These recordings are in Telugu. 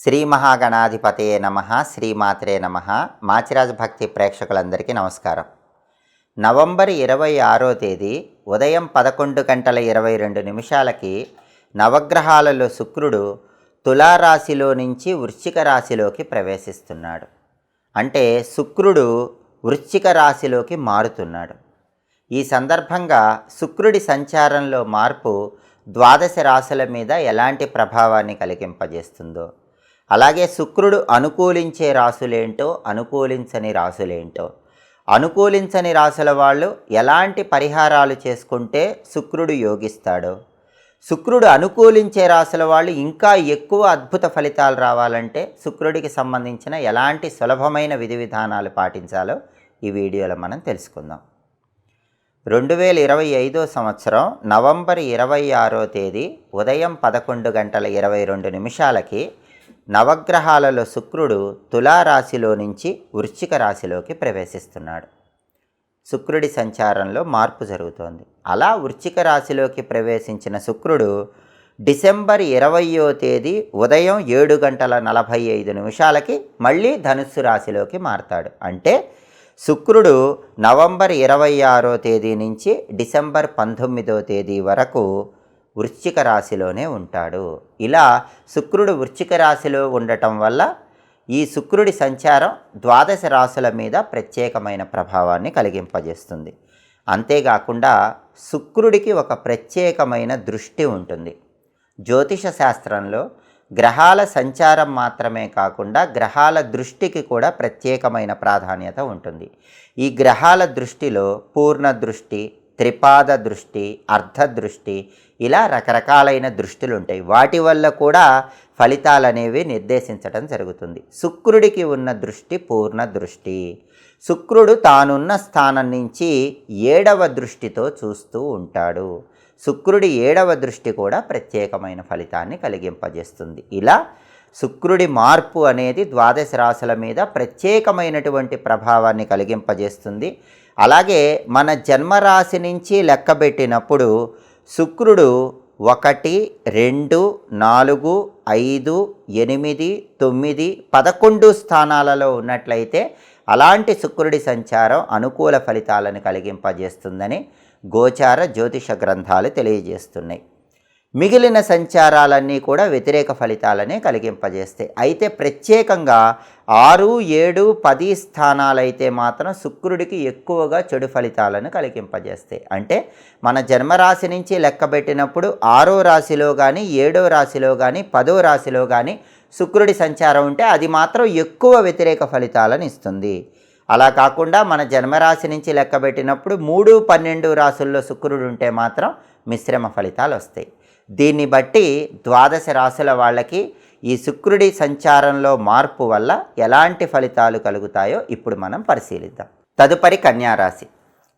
శ్రీ మహాగణాధిపతే నమ శ్రీమాత్రే నమ. మాచిరాజ భక్తి ప్రేక్షకులందరికీ నమస్కారం. నవంబర్ ఇరవై ఆరో తేదీ ఉదయం పదకొండు గంటల ఇరవై రెండు నిమిషాలకి నవగ్రహాలలో శుక్రుడు తులారాశిలో నుంచి వృశ్చిక రాశిలోకి ప్రవేశిస్తున్నాడు. అంటే శుక్రుడు వృశ్చిక రాశిలోకి మారుతున్నాడు. ఈ సందర్భంగా శుక్రుడి సంచారంలో మార్పు ద్వాదశ రాశుల మీద ఎలాంటి ప్రభావాన్ని కలిగింపజేస్తుందో అలాగే శుక్రుడు అనుకూలించే రాసులేంటో అనుకూలించని రాసులేంటో. అనుకూలించని రాసుల వాళ్ళు ఎలాంటి పరిహారాలు చేసుకుంటే శుక్రుడు యోగిస్తాడు. శుక్రుడు అనుకూలించే రాసుల వాళ్ళు ఇంకా ఎక్కువ అద్భుత ఫలితాలు రావాలంటే శుక్రుడికి సంబంధించిన ఎలాంటి సులభమైన విధి విధానాలు పాటించాలో ఈ వీడియోలో మనం తెలుసుకుందాం. రెండు వేల ఇరవై ఐదో సంవత్సరం నవంబర్ ఇరవై ఆరో తేదీ ఉదయం పదకొండు గంటల ఇరవై రెండు నిమిషాలకి నవగ్రహాలలో శుక్రుడు తులారాశిలో నుంచి వృశ్చిక రాశిలోకి ప్రవేశిస్తున్నాడు. శుక్రుడి సంచారంలో మార్పు జరుగుతోంది. అలా వృశ్చిక రాశిలోకి ప్రవేశించిన శుక్రుడు డిసెంబర్ ఇరవయో తేదీ ఉదయం ఏడు గంటల నలభై ఐదు నిమిషాలకి మళ్ళీ ధనుస్సు రాశిలోకి మారతాడు. అంటే శుక్రుడు నవంబర్ ఇరవై ఆరో తేదీ నుంచి డిసెంబర్ పంతొమ్మిదో తేదీ వరకు వృశ్చిక రాశిలోనే ఉంటాడు. ఇలా శుక్రుడు వృశ్చిక రాశిలో ఉండటం వల్ల ఈ శుక్రుడి సంచారం ద్వాదశ రాశుల మీద ప్రత్యేకమైన ప్రభావాన్ని కలిగింపజేస్తుంది. అంతేకాకుండా శుక్రుడికి ఒక ప్రత్యేకమైన దృష్టి ఉంటుంది. జ్యోతిష శాస్త్రంలో గ్రహాల సంచారం మాత్రమే కాకుండా గ్రహాల దృష్టికి కూడా ప్రత్యేకమైన ప్రాధాన్యత ఉంటుంది. ఈ గ్రహాల దృష్టిలో పూర్ణ దృష్టి త్రిపాద దృష్టి అర్ధ దృష్టి ఇలా రకరకాలైన దృష్టిలు ఉంటాయి వాటి వల్ల కూడా ఫలితాలు అనేవి నిర్దేశించడం జరుగుతుంది. శుక్రుడికి ఉన్న దృష్టి పూర్ణ దృష్టి. శుక్రుడు తానున్న స్థానం నుంచి ఏడవ దృష్టితో చూస్తూ ఉంటాడు. శుక్రుడి ఏడవ దృష్టి కూడా ప్రత్యేకమైన ఫలితాన్ని కలిగింపజేస్తుంది. ఇలా శుక్రుడి మార్పు అనేది ద్వాదశ రాశుల మీద ప్రత్యేకమైనటువంటి ప్రభావాన్ని కలిగింపజేస్తుంది. అలాగే మన జన్మరాశి నుంచి లెక్కబెట్టినప్పుడు శుక్రుడు ఒకటి రెండు నాలుగు ఐదు ఎనిమిది తొమ్మిది పదకొండు స్థానాలలో ఉన్నట్లయితే అలాంటి శుక్రుడి సంచారం అనుకూల ఫలితాలను కలిగింపజేస్తుందని గోచార జ్యోతిష గ్రంథాలు తెలియజేస్తున్నాయి. మిగిలిన సంచారాలన్నీ కూడా వ్యతిరేక ఫలితాలనే కలిగింపజేస్తాయి అయితే ప్రత్యేకంగా ఆరు ఏడు పది స్థానాలైతే మాత్రం శుక్రుడికి ఎక్కువగా చెడు ఫలితాలను కలిగింపజేస్తాయి అంటే మన జన్మరాశి నుంచి లెక్కబెట్టినప్పుడు ఆరో రాశిలో కానీ ఏడో రాశిలో కానీ పదో రాశిలో కానీ శుక్రుడి సంచారం ఉంటే అది మాత్రం ఎక్కువ వ్యతిరేక ఫలితాలను ఇస్తుంది. అలా కాకుండా మన జన్మరాశి నుంచి లెక్కబెట్టినప్పుడు మూడు పన్నెండు రాసుల్లో శుక్రుడు ఉంటే మాత్రం మిశ్రమ ఫలితాలు వస్తాయి దీన్ని బట్టి ద్వాదశ రాశుల వాళ్ళకి ఈ శుక్రుడి సంచారంలో మార్పు వల్ల ఎలాంటి ఫలితాలు కలుగుతాయో ఇప్పుడు మనం పరిశీలిద్దాం. తదుపరి కన్యారాశి.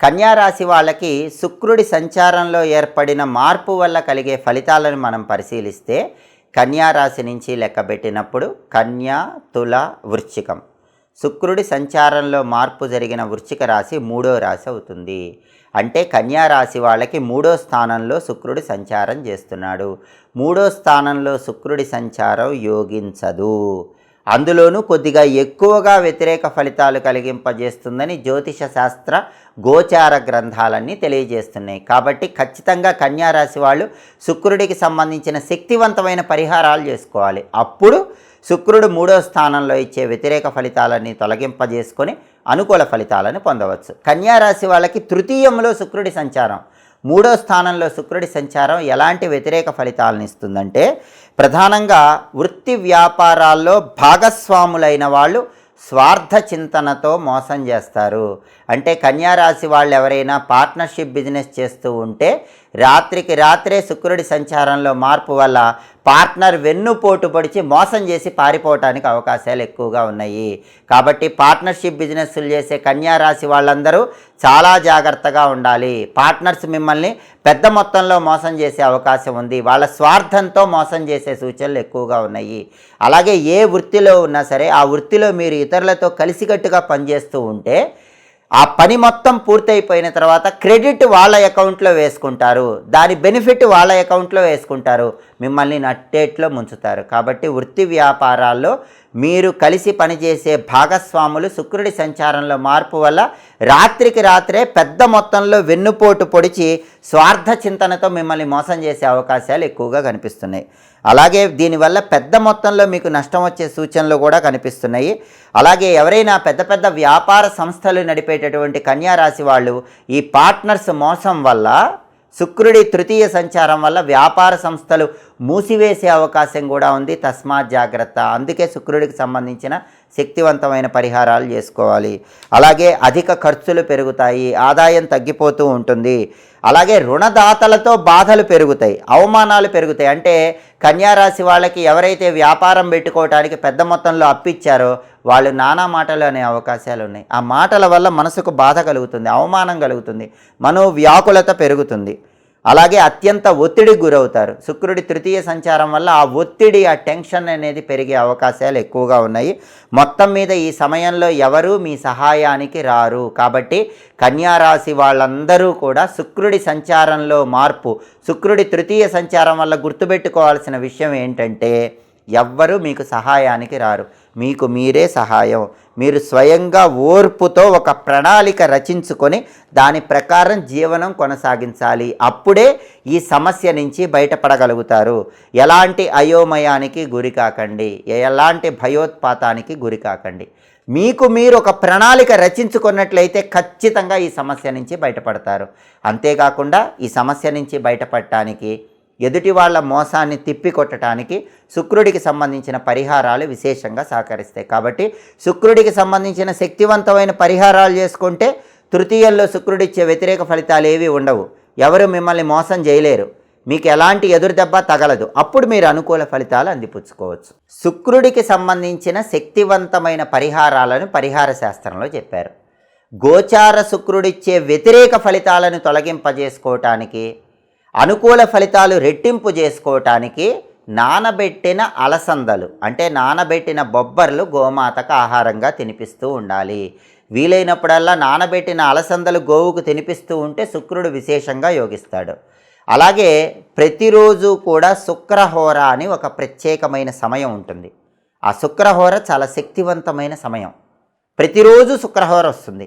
కన్యారాశి వాళ్ళకి శుక్రుడి సంచారంలో ఏర్పడిన మార్పు వల్ల కలిగే ఫలితాలను మనం పరిశీలిస్తే కన్యారాశి నుంచి లెక్కబెట్టినప్పుడు కన్యా తుల వృశ్చికం. శుక్రుడి సంచారంలో మార్పు జరిగిన వృశ్చిక రాశి మూడో రాశి అవుతుంది. అంటే కన్యా రాశి వాళ్ళకి మూడో స్థానంలో శుక్రుడి సంచారం చేస్తున్నాడు. మూడో స్థానంలో శుక్రుడి సంచారం యోగించదు. అందులోనూ కొద్దిగా ఎక్కువగా వ్యతిరేక ఫలితాలు కలిగింపజేస్తుందని జ్యోతిష శాస్త్ర గోచార గ్రంథాలన్నీ తెలియజేస్తున్నాయి. కాబట్టి ఖచ్చితంగా కన్యారాశి వాళ్ళు శుక్రుడికి సంబంధించిన శక్తివంతమైన పరిహారాలు చేసుకోవాలి. అప్పుడు శుక్రుడు మూడో స్థానంలో ఇచ్చే వ్యతిరేక ఫలితాలని తొలగింపజేసుకొని అనుకూల ఫలితాలను పొందవచ్చు. కన్యారాశి వాళ్ళకి తృతీయంలో శుక్రుడి సంచారం. మూడో స్థానంలో శుక్రుడి సంచారం ఎలాంటి వ్యతిరేక ఫలితాలను ఇస్తుందంటే ప్రధానంగా వృత్తి వ్యాపారాల్లో భాగస్వాములైన వాళ్ళు స్వార్థ చింతనతో మోసం చేస్తారు. అంటే కన్యారాశి వాళ్ళు ఎవరైనా పార్ట్నర్షిప్ బిజినెస్ చేస్తూ ఉంటే రాత్రికి రాత్రే శుక్రుడి సంచారంలో మార్పు వల్ల పార్ట్నర్ వెన్నుపోటు పొడిచి మోసం చేసి పారిపోవటానికి అవకాశాలు ఎక్కువగా ఉన్నాయి. కాబట్టి పార్ట్నర్షిప్ బిజినెస్లు చేసే కన్యా రాశి వాళ్ళందరూ చాలా జాగ్రత్తగా ఉండాలి. పార్ట్నర్స్ మిమ్మల్ని పెద్ద మొత్తంలో మోసం చేసే అవకాశం ఉంది. వాళ్ళ స్వార్థంతో మోసం చేసే సూచనలు ఎక్కువగా ఉన్నాయి. అలాగే ఏ వృత్తిలో ఉన్నా సరే ఆ వృత్తిలో మీరు ఇతరులతో కలిసికట్టుగా పనిచేస్తూ ఉంటే ఆ పని మొత్తం పూర్తయిపోయిన తర్వాత క్రెడిట్ వాళ్ళ అకౌంట్లో వేసుకుంటారు. దాని బెనిఫిట్ వాళ్ళ అకౌంట్లో వేసుకుంటారు. మిమ్మల్ని నట్టేట్లో ముంచుతారు. కాబట్టి వృత్తి వ్యాపారాల్లో మీరు కలిసి పనిచేసే భాగస్వాములు శుక్రుడి సంచారంలో మార్పు వల్ల రాత్రికి రాత్రే పెద్ద మొత్తంలో వెన్నుపోటు పొడిచి స్వార్థ చింతనతో మిమ్మల్ని మోసం చేసే అవకాశాలు ఎక్కువగా కనిపిస్తున్నాయి. అలాగే దీనివల్ల పెద్ద మొత్తంలో మీకు నష్టం వచ్చే సూచనలు కూడా కనిపిస్తున్నాయి. అలాగే ఎవరైనా పెద్ద పెద్ద వ్యాపార సంస్థలు నడిపేటటువంటి కన్యారాశి వాళ్ళు ఈ పార్ట్నర్స్ మోసం వల్ల శుక్రుడి తృతీయ సంచారం వల్ల వ్యాపార సంస్థలు మూసివేసే అవకాశం కూడా ఉంది. తస్మాత్ జాగ్రత్త. అందుకే శుక్రుడికి సంబంధించిన శక్తివంతమైన పరిహారాలు చేసుకోవాలి. అలాగే అధిక ఖర్చులు పెరుగుతాయి ఆదాయం తగ్గిపోతూ ఉంటుంది. అలాగే రుణదాతలతో బాధలు పెరుగుతాయి అవమానాలు పెరుగుతాయి. అంటే కన్యారాశి వాళ్ళకి ఎవరైతే వ్యాపారం పెట్టుకోవడానికి పెద్ద మొత్తంలో అప్పిచ్చారో వాళ్ళు నానా మాటలు అనే అవకాశాలు ఉన్నాయి ఆ మాటల వల్ల మనసుకు బాధ కలుగుతుంది అవమానం కలుగుతుంది మనోవ్యాకులత పెరుగుతుంది. అలాగే అత్యంత ఒత్తిడికి గురవుతారు. శుక్రుడి తృతీయ సంచారం వల్ల ఆ ఒత్తిడి ఆ టెన్షన్ అనేది పెరిగే అవకాశాలు ఎక్కువగా ఉన్నాయి. మొత్తం మీద ఈ సమయంలో ఎవరు మీ సహాయానికి రారు. కాబట్టి కన్యారాశి వాళ్ళందరూ కూడా శుక్రుడి సంచారంలో మార్పు శుక్రుడి తృతీయ సంచారం వల్ల గుర్తుపెట్టుకోవాల్సిన విషయం ఏంటంటే ఎవ్వరూ మీకు సహాయానికి రారు. మీకు మీరే సహాయం. మీరు స్వయంగా ఓర్పుతో ఒక ప్రణాళిక రచించుకొని దాని ప్రకారం జీవనం కొనసాగించాలి. అప్పుడే ఈ సమస్య నుంచి బయటపడగలుగుతారు. ఎలాంటి అయోమయానికి గురికాకండి ఎలాంటి భయోత్పాతానికి గురికాకండి మీకు మీరు ఒక ప్రణాళిక రచించుకున్నట్లయితే ఖచ్చితంగా ఈ సమస్య నుంచి బయటపడతారు. అంతేకాకుండా ఈ సమస్య నుంచి బయటపడటానికి ఎదుటి వాళ్ళ మోసాన్ని తిప్పికొట్టడానికి శుక్రుడికి సంబంధించిన పరిహారాలు విశేషంగా సహకరిస్తాయి. కాబట్టి శుక్రుడికి సంబంధించిన శక్తివంతమైన పరిహారాలు చేసుకుంటే తృతీయంలో శుక్రుడిచ్చే వ్యతిరేక ఫలితాలు ఏవి ఉండవు. ఎవరు మిమ్మల్ని మోసం చేయలేరు. మీకు ఎలాంటి ఎదురుదెబ్బ తగలదు. అప్పుడు మీరు అనుకూల ఫలితాలు అందిపుచ్చుకోవచ్చు. శుక్రుడికి సంబంధించిన శక్తివంతమైన పరిహారాలను పరిహార శాస్త్రంలో చెప్పారు. గోచార శుక్రుడిచ్చే వ్యతిరేక ఫలితాలను తొలగింపజేసుకోవటానికి అనుకూల ఫలితాలు రెట్టింపు చేసుకోవటానికి నానబెట్టిన అలసందలు అంటే నానబెట్టిన బొబ్బర్లు గోమాతకు ఆహారంగా తినిపిస్తూ ఉండాలి. వీలైనప్పుడల్లా నానబెట్టిన అలసందలు గోవుకు తినిపిస్తూ ఉంటే శుక్రుడు విశేషంగా యోగిస్తాడు. అలాగే ప్రతిరోజు కూడా శుక్రహోర అని ఒక ప్రత్యేకమైన సమయం ఉంటుంది. ఆ శుక్రహోర చాలా శక్తివంతమైన సమయం. ప్రతిరోజు శుక్రహోర వస్తుంది.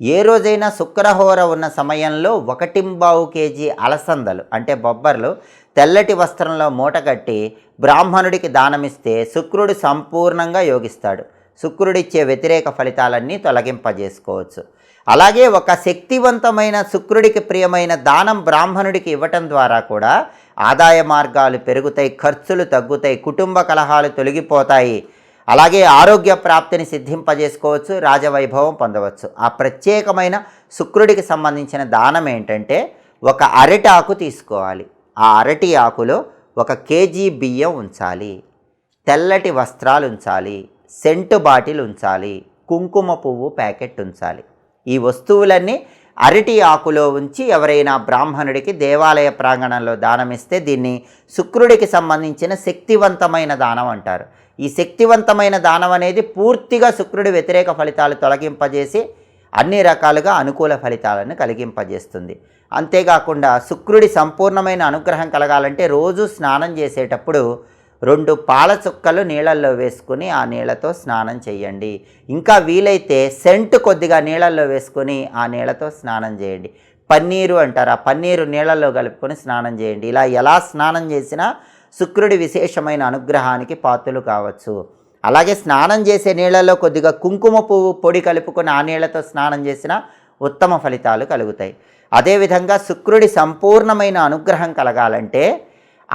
ఏ రోజైనా శుక్రహోర ఉన్న సమయంలో ఒకటింబావు కేజీ అలసందలు అంటే బొబ్బర్లు తెల్లటి వస్త్రంలో మూటగట్టి బ్రాహ్మణుడికి దానమిస్తే శుక్రుడు సంపూర్ణంగా యోగిస్తాడు. శుక్రుడిచ్చే వ్యతిరేక ఫలితాలన్నీ తొలగింపజేసుకోవచ్చు. అలాగే ఒక శక్తివంతమైన శుక్రుడికి ప్రియమైన దానం బ్రాహ్మణుడికి ఇవ్వటం ద్వారా కూడా ఆదాయ మార్గాలు పెరుగుతాయి ఖర్చులు తగ్గుతాయి కుటుంబ కలహాలు తొలగిపోతాయి. అలాగే ఆరోగ్య ప్రాప్తిని సిద్ధింపజేసుకోవచ్చు రాజవైభవం పొందవచ్చు. ఆ ప్రత్యేకమైన శుక్రుడికి సంబంధించిన దానం ఏంటంటే ఒక అరటి ఆకు తీసుకోవాలి. ఆ అరటి ఆకులో ఒక కేజీ బియ్యం ఉంచాలి. తెల్లటి వస్త్రాలు ఉంచాలి. సెంటు బాటిల్ ఉంచాలి. కుంకుమ పువ్వు ప్యాకెట్ ఉంచాలి. ఈ వస్తువులన్నీ అరటి ఆకులో ఉంచి ఎవరైనా బ్రాహ్మణుడికి దేవాలయ ప్రాంగణంలో దానమిస్తే దీన్ని శుక్రుడికి సంబంధించిన శక్తివంతమైన దానం అంటారు. ఈ శక్తివంతమైన దానం అనేది పూర్తిగా శుక్రుడి వ్యతిరేక ఫలితాలు తొలగింపజేసి అన్ని రకాలుగా అనుకూల ఫలితాలను కలిగింపజేస్తుంది. అంతేకాకుండా శుక్రుడి సంపూర్ణమైన అనుగ్రహం కలగాలంటే రోజు స్నానం చేసేటప్పుడు రెండు పాల చుక్కలు నీళ్ళల్లో వేసుకుని ఆ నీళ్ళతో స్నానం చేయండి. ఇంకా వీలైతే సెంటు కొద్దిగా నీళ్ళల్లో వేసుకొని ఆ నీళ్ళతో స్నానం చేయండి. పన్నీరు అంటారు. ఆ పన్నీరు నీళ్ళల్లో కలుపుకొని స్నానం చేయండి. ఇలా ఎలా స్నానం చేసినా శుక్రుడి విశేషమైన అనుగ్రహానికి పాత్రలు కావచ్చు. అలాగే స్నానం చేసే నీళ్ళలో కొద్దిగా కుంకుమ పువ్వు పొడి కలుపుకొని ఆ నీళ్ళతో స్నానం చేసినా ఉత్తమ ఫలితాలు కలుగుతాయి. అదేవిధంగా శుక్రుడి సంపూర్ణమైన అనుగ్రహం కలగాలంటే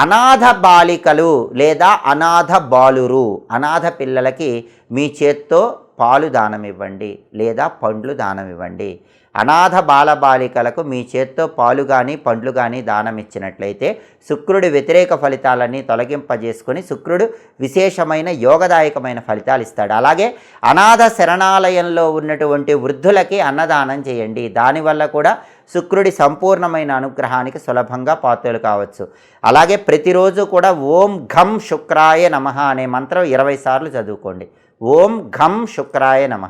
అనాథ బాలికలు లేదా అనాథ బాలురు అనాథ పిల్లలకి మీ చేత్తో పాలు దానం ఇవ్వండి లేదా పండ్లు దానం ఇవ్వండి అనాథ బాలబాలికలకు మీ చేత్తో పాలు కానీ పండ్లు కానీ దానం ఇచ్చినట్లయితే శుక్రుడి వ్యతిరేక ఫలితాలన్నీ తొలగింపజేసుకొని శుక్రుడు విశేషమైన యోగదాయకమైన ఫలితాలు ఇస్తాడు. అలాగే అనాథ శరణాలయంలో ఉన్నటువంటి వృద్ధులకి అన్నదానం చేయండి. దానివల్ల కూడా శుక్రుడి సంపూర్ణమైన అనుగ్రహానికి సులభంగా పాత్రలు కావచ్చు. అలాగే ప్రతిరోజు కూడా ఓం ఘం శుక్రాయ నమ అనే మంత్రం ఇరవై సార్లు చదువుకోండి. ఓం ఘం శుక్రాయ నమ.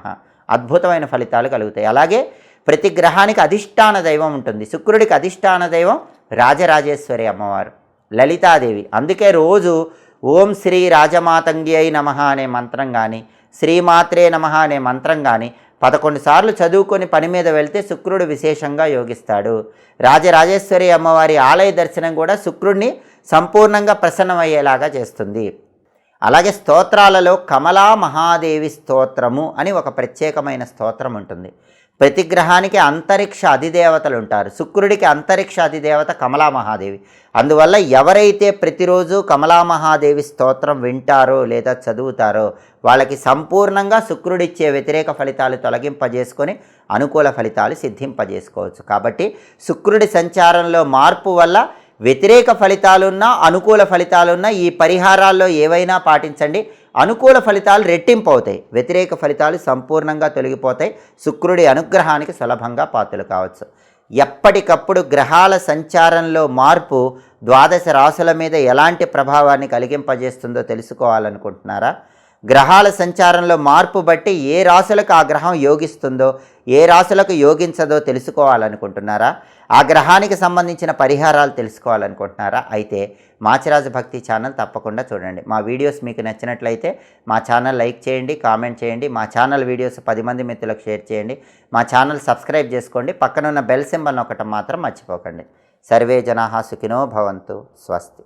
అద్భుతమైన ఫలితాలు కలుగుతాయి. అలాగే ప్రతి గ్రహానికి అధిష్టాన దైవం ఉంటుంది. శుక్రుడికి అధిష్టాన దైవం రాజరాజేశ్వరి అమ్మవారు లలితాదేవి. అందుకే రోజు ఓం శ్రీ రాజమాతంగి అయి నమ అనే మంత్రం కానీ శ్రీమాత్రే నమ అనే మంత్రం కానీ పదకొండు సార్లు చదువుకొని పని మీద వెళ్తే శుక్రుడు విశేషంగా యోగిస్తాడు. రాజరాజేశ్వరి అమ్మవారి ఆలయ దర్శనం కూడా శుక్రుడిని సంపూర్ణంగా ప్రసన్నమయ్యేలాగా చేస్తుంది. అలాగే స్తోత్రాలలో కమలా మహాదేవి స్తోత్రము అని ఒక ప్రత్యేకమైన స్తోత్రం ఉంటుంది. ప్రతి గ్రహానికి అంతరిక్ష అధిదేవతలు ఉంటారు శుక్రుడికి అంతరిక్ష అధిదేవత కమలా మహాదేవి అందువల్ల ఎవరైతే ప్రతిరోజు కమలా మహాదేవి స్తోత్రం వింటారో లేదా చదువుతారో వాళ్ళకి సంపూర్ణంగా శుక్రుడిచ్చే వ్యతిరేక ఫలితాలు తొలగింపజేసుకొని అనుకూల ఫలితాలు సిద్ధింపజేసుకోవచ్చు. కాబట్టి శుక్రుడి సంచారంలో మార్పు వల్ల వ్యతిరేక ఫలితాలున్నా అనుకూల ఫలితాలున్నా ఈ పరిహారాల్లో ఏవైనా పాటించండి. అనుకూల ఫలితాలు రెట్టింపు అవుతాయి. వ్యతిరేక ఫలితాలు సంపూర్ణంగా తొలగిపోతాయి. శుక్రుడి అనుగ్రహానికి సులభంగా పాత్రలు కావచ్చు. ఎప్పటికప్పుడు గ్రహాల సంచారంలో మార్పు ద్వాదశ రాసుల మీద ఎలాంటి ప్రభావాన్ని కలిగింపజేస్తుందో తెలుసుకోవాలనుకుంటున్నారా? గ్రహాల సంచారంలో మార్పు బట్టి ఏ రాశులకు ఆ గ్రహం యోగిస్తుందో ఏ రాశులకు యోగించదో తెలుసుకోవాలనుకుంటున్నారా? ఆ గ్రహానికి సంబంధించిన పరిహారాలు తెలుసుకోవాలనుకుంటున్నారా? అయితే మాచిరాజు భక్తి ఛానల్ తప్పకుండా చూడండి. మా వీడియోస్ మీకు నచ్చినట్లయితే మా ఛానల్ లైక్ చేయండి కామెంట్ చేయండి మా ఛానల్ వీడియోస్ పది మంది మిత్రులకు షేర్ చేయండి మా ఛానల్ సబ్స్క్రైబ్ చేసుకోండి పక్కనున్న బెల్ సింబల్ ఒకటం మాత్రం మర్చిపోకండి. సర్వే జనాహా సుఖినో భవంతు స్వస్తి.